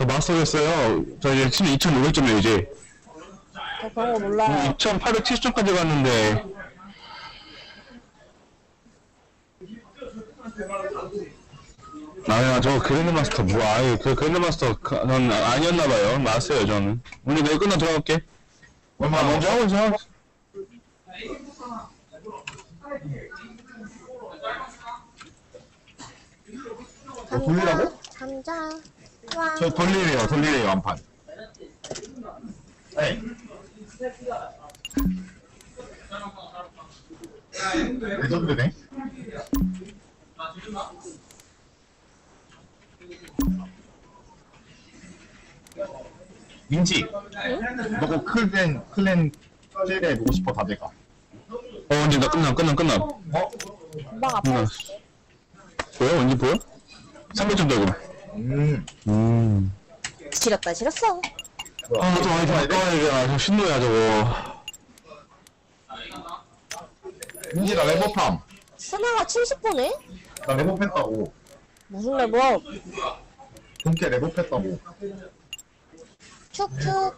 저 마스터 됐어요. 저 이제 지금 2,500점이에요, 이제. 저 그런 거 몰라요. 2,870점까지 갔는데. 아야, 저 그랜드 마스터, 뭐, 아예, 그 그랜드 마스터, 그, 난 아니었나봐요. 나왔어요, 저는. 우리 내일 끝나 들어갈게. 얼마 아, 먼저 하고 있어. 어, 돌리라고? 감자. 와. 저 돌리래요, 돌리래요, 완판. 네. 레전드네. 민지, 너그 클랜, 클랜 젤에 보고 싶어, 다 돼가. 어, 언제 나 끝나, 끝나, 끝나. 어? 금방 아파. 끝나. 보여? 언제 보여? 300점 되고. 음. 음. 지렸다, 지렸어. 아, 저 아이디. 저 신노야, 저거. 민지, 나 레버팜. 스나가 70분에? 나 레버했다고. 무슨 레버? 본캐 레버했다고. 축축.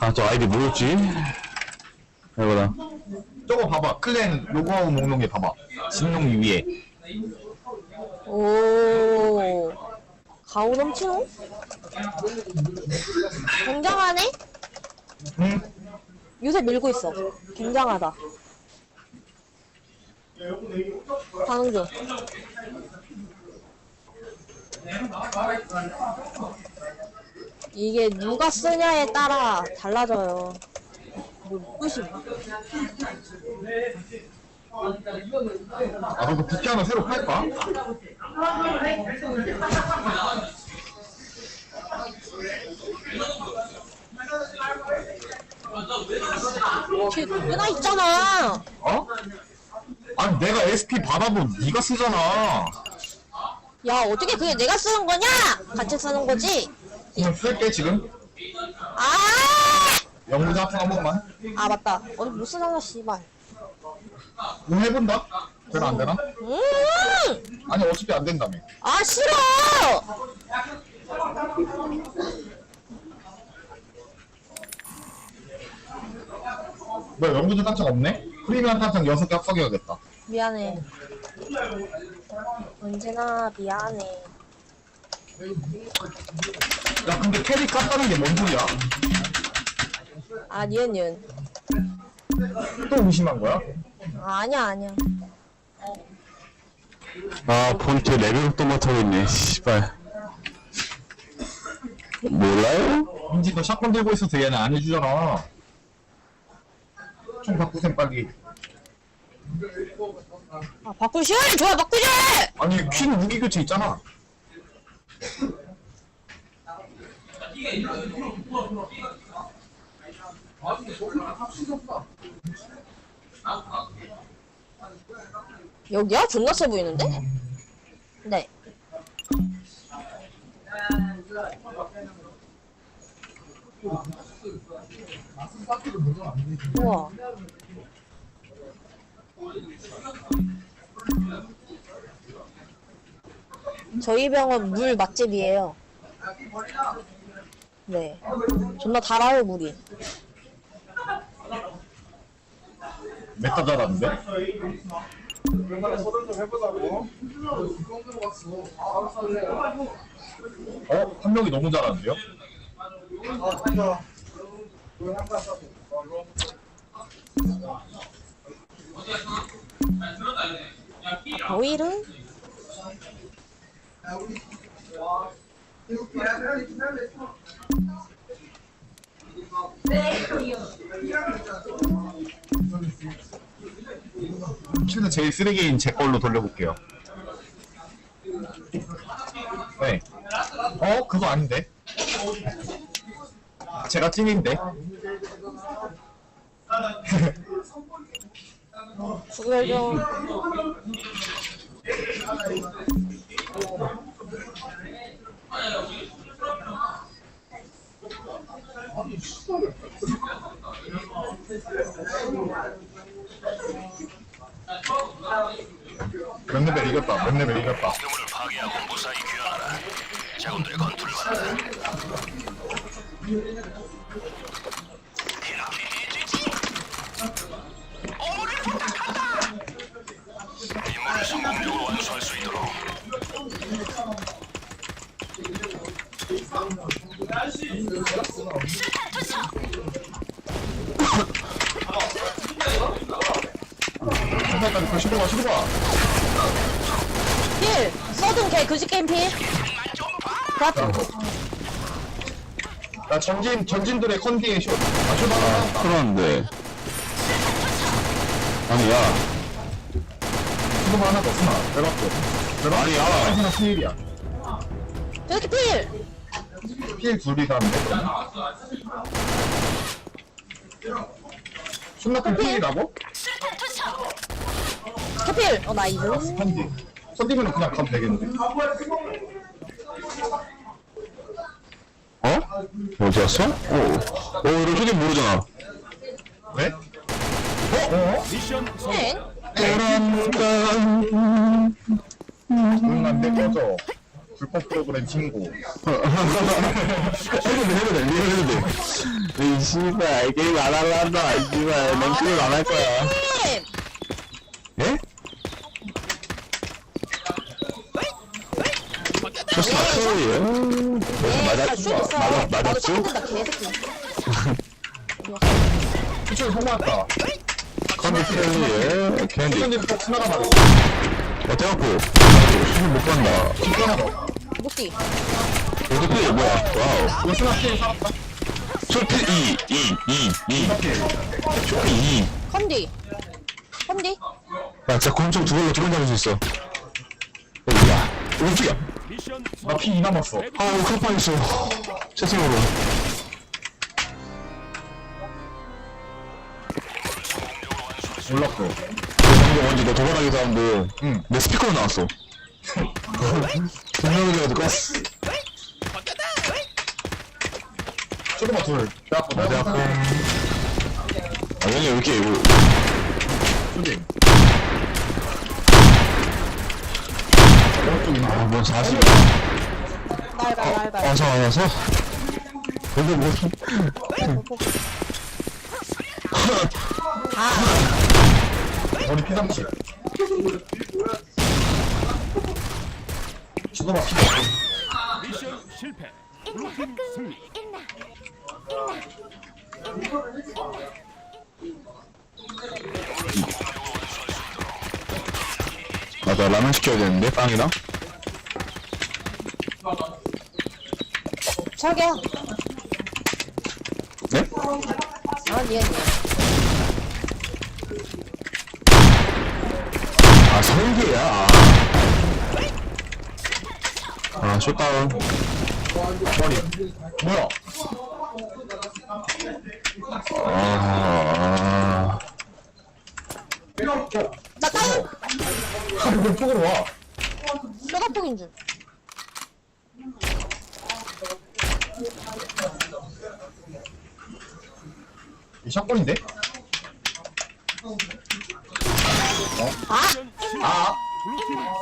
아, 저 아이디 뭐였지? 이거다. 저거 봐봐. 클랜 로그아웃 목록에 봐봐. 진롱 위에. 오. 가오 넘치노? 굉장하네? 응? 요새 밀고 있어. 굉장하다. 반응 중. 이게 누가 쓰냐에 따라 달라져요. 뭐, 무시. 아, 너도 부캐 하나 새로 팔까? 걔 누구나 있잖아. 어? 아니, 내가 SP 받아도 네가 쓰잖아. 야, 어떻게 그게 내가 쓰는 거냐? 같이 쓰는 거지? 그냥 쓸게, 지금. 아! 합성 한 번만. 아, 맞다. 오늘 못 쓰잖아, 씨발. 뭐 해본다? 되나, 안 되나? 음! 아니, 어차피 안 된다며. 아, 싫어! 뭐야, 영구자 탄창 없네? 프리미엄 탄창 6개 합성해야겠다. 미안해. 언제나 미안해. 야, 근데 캐리 깠다는 게 뭔 소리야? 아, 니은, 니은. 또 의심한 거야? 아, 아니야, 아니야. 아, 본체 레벨업도 못하고 있네, 씨발. 몰라요? 민지, 너 샷건 들고 있어서 얘는 안 해주잖아. 총 바꾸셈, 빨리. 아, 시간이 좋아, 바꾸자! 아니, 퀸 무기 교체 있잖아. 여기야? 존나 세 보이는데? 네. 우와. 저희 병원 물 맛집이에요. 네. 존나 달아요, 물이. 메타 잘하는데? 어? 한 명이 너무 잘하는데요? 오일은? 킬드 제일 쓰레기인 제 걸로 돌려볼게요. 네. 어? 그거 아닌데? 제가 찐인데? 몇 레벨 이겼다. 몇 레벨 이겼다. 유물을 파괴하고 무사히 귀환하라. 자군들의 건투를 받아라. 임무를 성공적으로 완수할 수 있도록 15가 15가. 필! 써둔 개 그지 게임 필! 그렇다. 야 전진 전진들의 컨디에 쇼. 아쇼 나가. 그런데. 아니야. 15가 하나 더 쓰나. 대박도. 대박. 아니야. 하나 필이야. 저렇게 필! 필 둘이 가는데. 순나필 필이라고? 캐필! 어, 나이스. 컨디. 컨디면 그냥 가면 되겠는데. 어? 어디 갔어? 오. 오, 이런 소리 모르잖아. 왜? 어? 어? 네. 응, 안돼 꺼져. 불법 프로그램 친구. 해도 돼, 해도 돼, 해도 돼. 이 씨발, 게임 안 할란다, 이 씨발. 넌 게임 안할 거야. 팀! 예? 좋았어, 소리에. 네, 맞아, 다 슈트 있어. 맞아, 나도 맞았지? 짝꿍된다, 개새끼. 피처에 송 왔다. 컴퓨터에 캔디. 피처님 꼭 스나가 맞았어. 어때갖고? 수술 못 간다. 하나 더. 목뒤. 어떻게, 뭐야. 와우. 이거 스나 필 살았다. 솔피 2, 2, 2, 2. 스나 필. 솔피 2. 컨디. 컨디. 야, 진짜 공점 두 걸로 두번 잡을 수 있어. 야, 우주야. 나피 2 남았어. 아우, 크로파 있어. 세상으로. 몰랐어. 방금 언제 너 도발하기 사운드. 응. 내 스피커로 나왔어. 분명히 해가지고. 조금만 둘. 대학교 맞아, 아까. 아, 얘네 왜 이렇게, 이거. 아, 뭔 40. 날발, 날발. 와서, 와서. 근데 뭐. 머리 피삼치. 신호가 피. 미션 실패. 블루팀 승리. 맞아, 라면 시켜야 되는데, 빵이랑. 저기요. 네? 아니에요, 아니에요. 아, 설계야. 아, 아 쇼다운. 머리. 뭐야? 아, 나 다운! 하루 왜 쪽으로 와? 뼈다뽕인 줄. 샷건인데? 아! 아.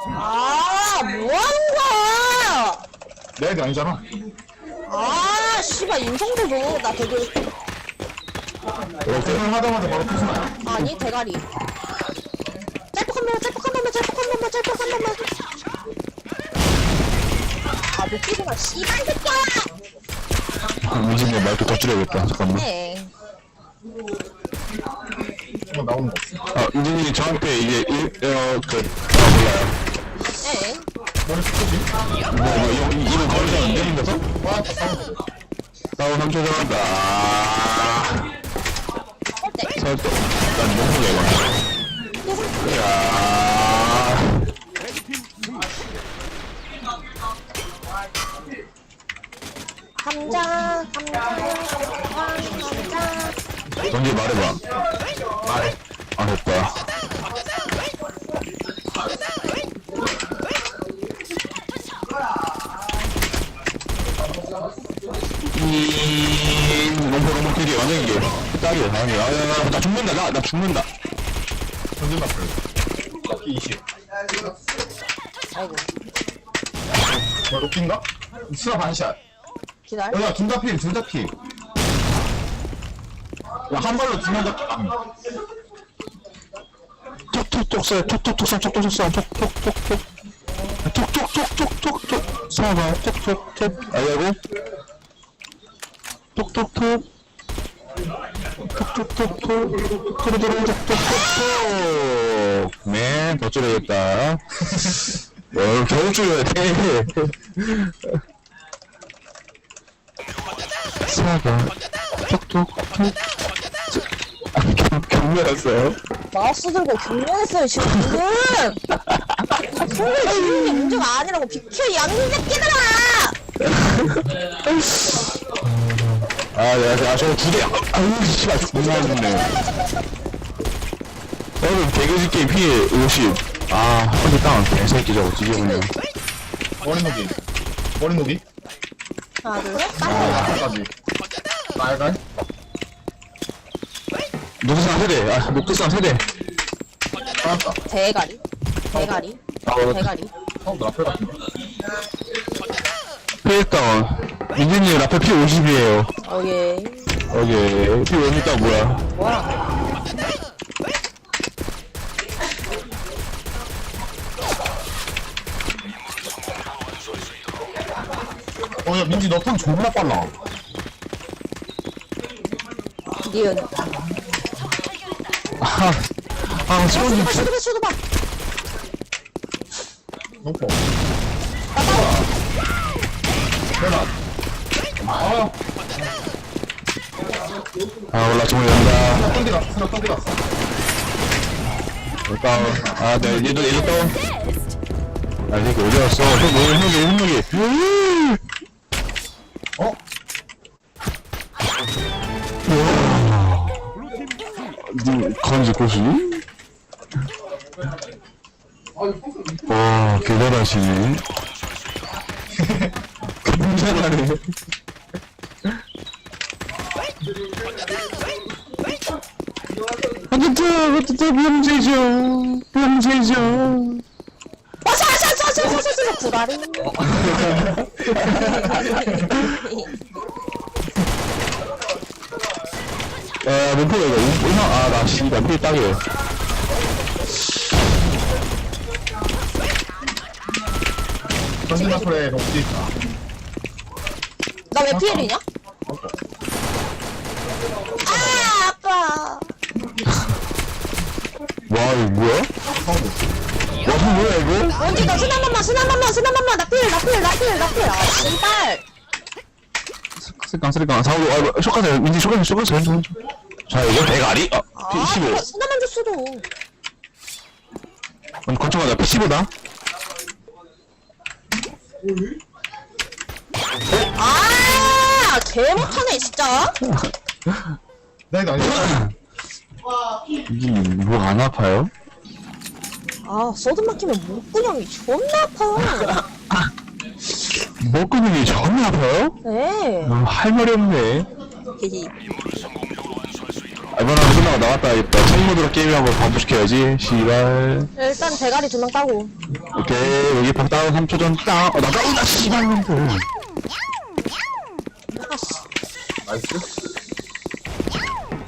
아, 뭐 하는 거야! 내 애들 아니잖아. 아, 씨발, 인성도 보. 나 되게, 이렇게 하자마자 바로 피스나야. 아니, 대가리. 짤폭 한 번만, 짤폭 한 번만, 짤폭 한 번만, 짤폭 한 번만. 아, 못 끼구나, 씨발 새끼야! 민진이 말도 더 줄여야겠다. 잠깐만. 네. 이거 나오는 거. 아, 민진이 저한테 이제, 일, 어, 그, 아, 몰라요. 네. 머리 스포지? 뭐, 뭐, 이, 이름 걸리셨는데, 힘들어서? 와, 다 싸우고. 싸우 3초 들어간다. 아, 어때? 설때. 난 너무 이거. 이야. 레드팀 승리. 감자, 감자, 감자. 던지 말해봐. 길이 완전 이게. 딱이야, 아니, 아, 야, 야, 나 죽는다, 나, 나 죽는다. 전진 마플. 피 20. 아이고 뭐 로킹가? 수나 반샷. 기다려 야, 둘다 필, 둘다 필. 야, 한 발로 두명 다. 톡톡톡 쏴 톡톡톡 쏴 톡톡톡 쏴 톡톡톡 톡 톡톡톡톡톡톡 쏴봐 톡톡톡 아이고 톡톡톡 톡톡톡톡 토르토르 톡톡톡톡 네더 줄여야겠다 어 겨우 줄여야 돼 사과 톡톡톡 경멸했어요 마우스 들고 경련했어요 지금 방금 손을 쥐는 게 문제가 아니라고 비켜 이 양새끼들아 아, 내가, 내가 저거 두 개, 아유, 씨발, 존나 좋네. 여러분, 개그지 게임 피해 50. 아, 허리 다운, 개새끼 저거, 뒤져보네. 머리 녹이. 머리 녹이. 하나 둘셋 아, 앞에까지. 빨간. 녹두상 세대, 아, 녹두상 세대. 빨았다. 대가리 대가리 아, 어, 대가리 처음 나 앞에 같은데. 피해 다운. 민준님, 라페 피 50이에요. 오예 오케이. 피 50 다운 뭐야? 뭐야 어, 야, 민지 너턴 존나 빨라. 니은 아, 아, 슈도바 슈도바 슈도바 놓고. 대박. 아, 아, 올라, 정말 연다. 던디 갔어. 수나 던디 갔어. 다운. 아, 네, 얘도, 얘도 다운. 아, 이게 어디 갔어? 형, 뭐, 형이, 형이. 어? 니 건지 고수니? 와 대단하시네 굉장하네 어쨌든 명제죠. 명제죠. 와샤샤샤샤샤샤 구라리 야 몸포가 이거 우- 아나 씨발 피 딱이래 던진 앞에 녹지 있다. 나왜 피해리냐? 아 아빠 와 이거 뭐야? 와 이거 뭐야 이거? 언제 너 순한 번만 순한 번만 순한 번만. 나필 나필 나필 나필. 아 씨발. 쓰리깡 쓰리깡. 사오도 아 쇼카세. 민지 쇼카세 쇼카세 자 이거 대가리? 아 아 P15 순한 만 줬어도 아니 건청하자 P15다. 아 개못하네 진짜. 나 이거 아니야. 이게 뭐가 안 아파요? 아 서든 막히면 목구멍이 존나 아파요. 목근육이 전혀 아파요? 네. 어, 할 말이 없네. 히히 아, 이번에 끝나고 나갔다 야겠다. 생모드로 게임 한번 반복시켜야지 시발. 일단 대가리 두 명 따고. 오케이 여기 방 다운 3초 전 다운 어 씨발. 놈들 아씨 나이스.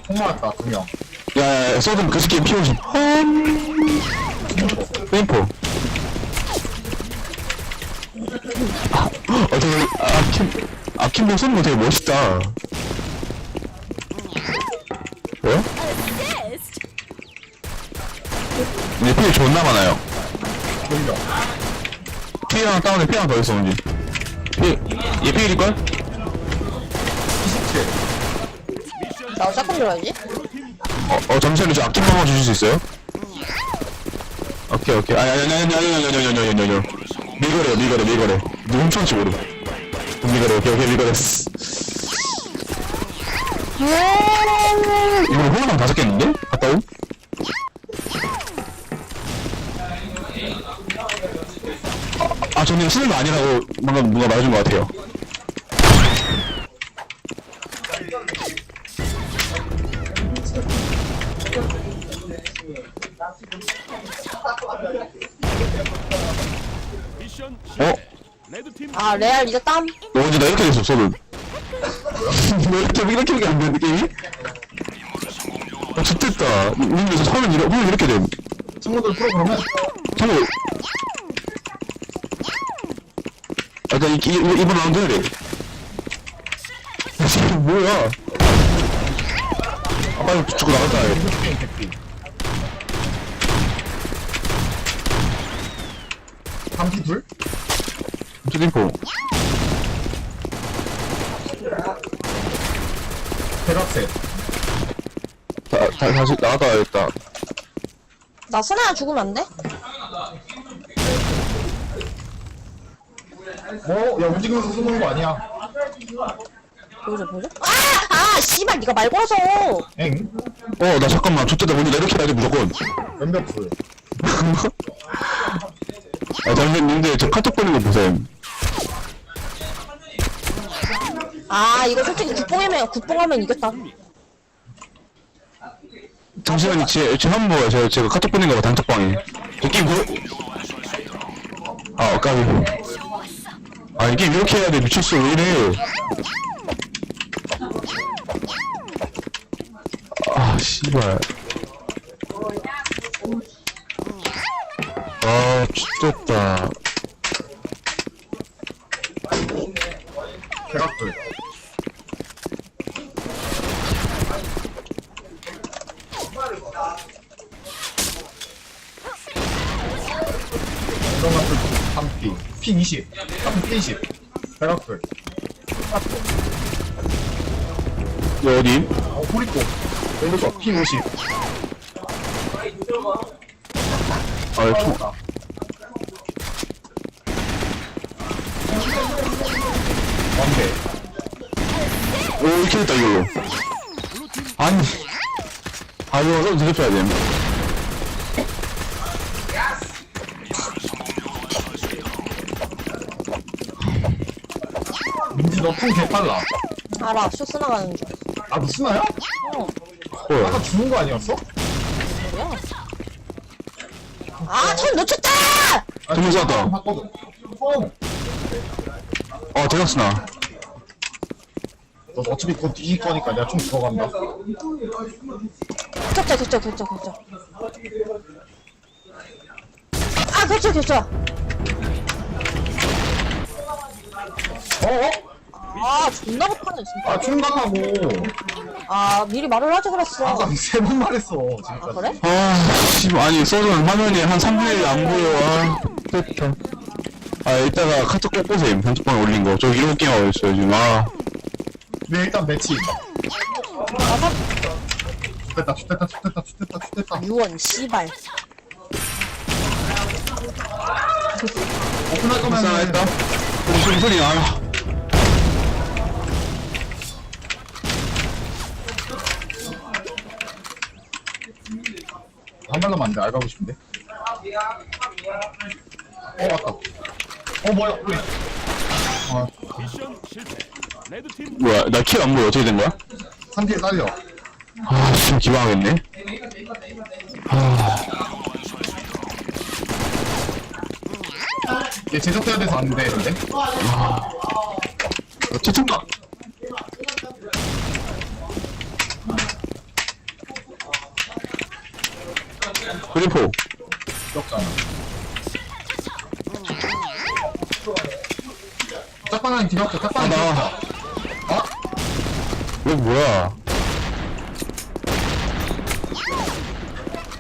총 맞았다, 두 명. 야야야 써든 그 스킨 피우지 페인포 아, 어 되게 아킴 아킴 쏘는 거 되게 멋있다 뭐야? 근데 필 존나 많아요 돌려. 피 하나 다운에 피 하나 더 있어 뭔지 피얘? 27. 나 짝꿍 들어야지 어, 어 잠시만요. 저 악기 한번 주실 수 있어요? 오케이 오케이. 아니 아니 아니 아니 아니 아니 아니 아니 아니 아니. 미거래 미거래 미거래. 누 훔쳐올지 모르 미거래 오케이 오케이 미거래. 이거 호랑이 다섯 개인데? 갔다 오? 아 저는 쓰는 거 아니라고 방금 누가 말해준 것 같아요 미션. 레드팀 아 레알 이제 땀너 언제 나 이렇게 됐어, 서든. 너 이렇게, 이렇게밖에 안 되는데, 게임이? 아, 좋됐다. 우리 화면 이렇게, 화면 이렇게 됨. 친구들 프로 그러면 참고. 아, 나 이, 이, 이번 라운드 해야 돼. 지금 뭐야? 아, 빨리 죽고 나갔다. 해. 감기 둘? 트림포. 대각셋 다, 다, 다시 나갔다 와야겠다. 나 스나야 죽으면 안 돼? 어? 야 움직이면서 쏘는 거 아니야 보여줘 보여줘 아! 아 씨발 니가 말 걸어서 엥? 어, 나 잠깐만. 좋겠다. 먼저 이렇게 해야 돼, 무조건. 왼벽 둘 아, 잠시만요. 저 카톡 보는 거 보세요. 아 이거 솔직히 국뽕하면 국뽕하면 이겼다 잠시만요. 제, 제 한번 봐요. 제가, 제가 카톡 보는 거 단톡방에. 저 게임 그... 아, 까비. 아, 이 게임 이렇게 해야 돼. 미쳤어. 왜 이래. 아, 씨발. 아, 죽겠다. 대각 둘 이런 것들 3피 피 20. 3피 피 20. 대각 둘 여 어디? 어, 호리꼬. 오른쪽 피 50. 아, 총. 오, 이렇게 됐다, 이걸로. 아니. 아, 이거 좀 대접해야 돼. 민지 너통 개빨라. 알아 쇼 스 나 가는 줄 아, 너 쓰나요? 어. 헐. 아까 죽은 거 아니었어? 아참 놓쳤다 아, 정말 쐈다. 바꿔도. 어. 어, 대각스나. 너 어차피 곧 뒤질 거니까 내가 좀 들어간다. 겹쳐 겹쳐 겹쳐 겹쳐 아 겹쳐 겹쳐 어? 아 존나 못하네 진짜 아, 총 달라고. 아 미리 말을 하지 그랬어 아까 세번 말했어, 지금까지. 아 그래? 아, 씨, 아니, 써주는 화면이 한 3분의 1 안 보여. 아, 됐다. 아, 이따가 카톡 꼭 보세요. 편집방에 올린 거. 저 이런 게임 하고 있어요, 지금. 아, 네, 일단 매치. 됐다, 됐다, 됐다, 됐다, 됐다. 유언 씨발 오픈할 거면 했다. 무슨 소리 나. 한 발로만 안 돼, 알가고 싶은데. 어, 맞다. 어, 뭐야, 왜? 아, 미션 실패. 레드팀 뭐야, 나키안 보여. 어떻게 된 거야? 3D에 딸려. 아, 씨, 기방하겠네. 얘 제작해야 돼서 안 돼, 근데. 채팅방. 그리포. 귀엽잖아. 짝방하는 귀엽다, 아, 나. 귀엽다. 어? 이거 뭐야?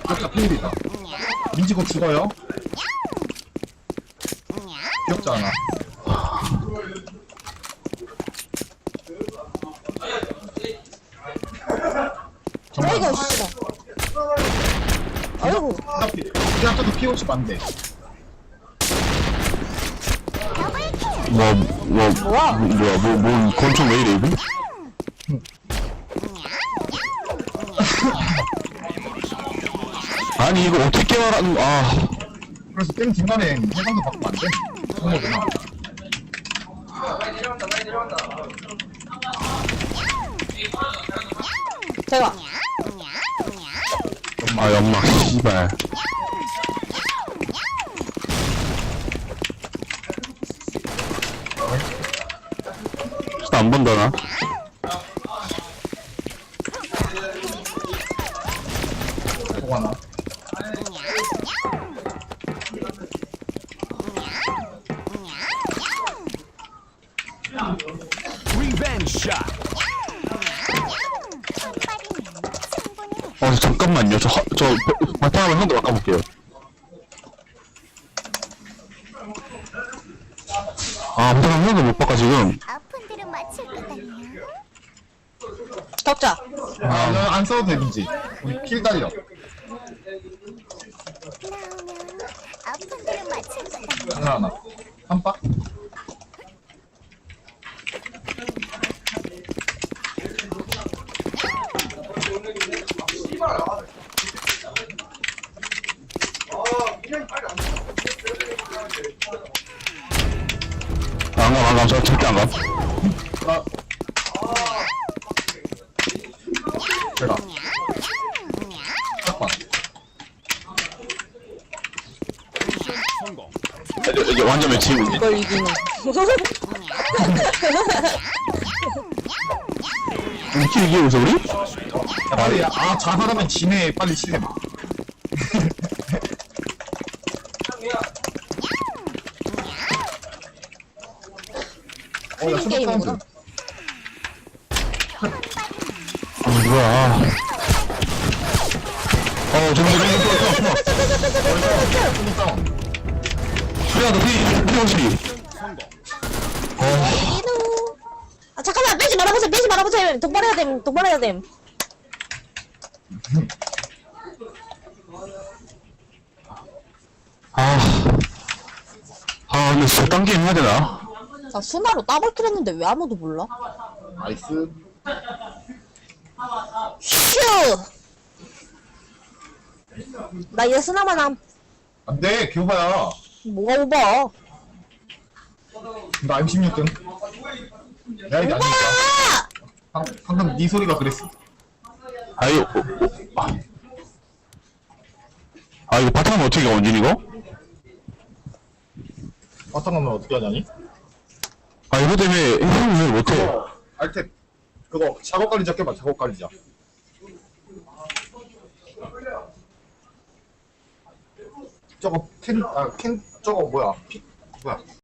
귀엽다, 필이다. 민지 곧 죽어요. 귀엽지 않아. 아이고 씨발 아이고 어차피 우리 학교도 POC 만대. 뭐, 뭐, 뭐야? 뭐, 뭐야, 뭐, 뭐, 권총 왜 이래, 이거? 아니, 이거 어떻게 말하는, 아. 그래서 게임 중간에 해상도 바꾸면 안 돼. 그거구나. 제가 아, 연막, 씨발. 안 본다, 나. 샷. 어, 잠깐만요. 저, 하- 저, 바탕화면 한번 바꿔볼게요. 아, 바탕화면 하나도 못 바꿔, 지금. 아픈 데를 맞출 거다니요. 격자. 아, 이거 안 써도 되는지. 우리 킬 달려. 하나 하나. 한 박? 안 가, 안 가, 저 절대 안 가. 나. 제가. 딱 봐. 미션 성공. 이제, 이제 완전 매칭. 이걸 이기는. 이렇게 이기고 있어, 우리? 야, 빨리, 아, 자살하면 지네, 빨리 치래. 어, 야, 수박 사운드. 아, 뭐야. 어, 저기, 저기, 저기, 저기, 저기, 수박 사운드. 수리 야, 너 피, 피 확실히. 이누. 아 잠깐만 빼지 말아보세요. 빼지 말아보세요. 동반해야 됨. 동반해야 됨. 아. 아, 근데 진짜 딴 게임 해야 되나? 자 수나로 더블킬 했는데 왜 아무도 몰라? 나이스. 휴. 나 이제 스나만 함. 안 돼, 교바야. 뭐가 오버? 나 M16등. 야, 이게 아니니까. 아! 방, 방금 네 소리가 그랬어. 아, 이거, 어, 어, 아. 아, 이거 바탕화면 어떻게 가, 원진 이거? 바탕 가면 어떻게 하냐니? 아, 이거 때문에 왜 못해? 어, 알텍. 그거, 작업 관리자 껴봐, 작업 관리자. 저거, 캔, 아, 캔, 저거 뭐야, 피, 뭐야.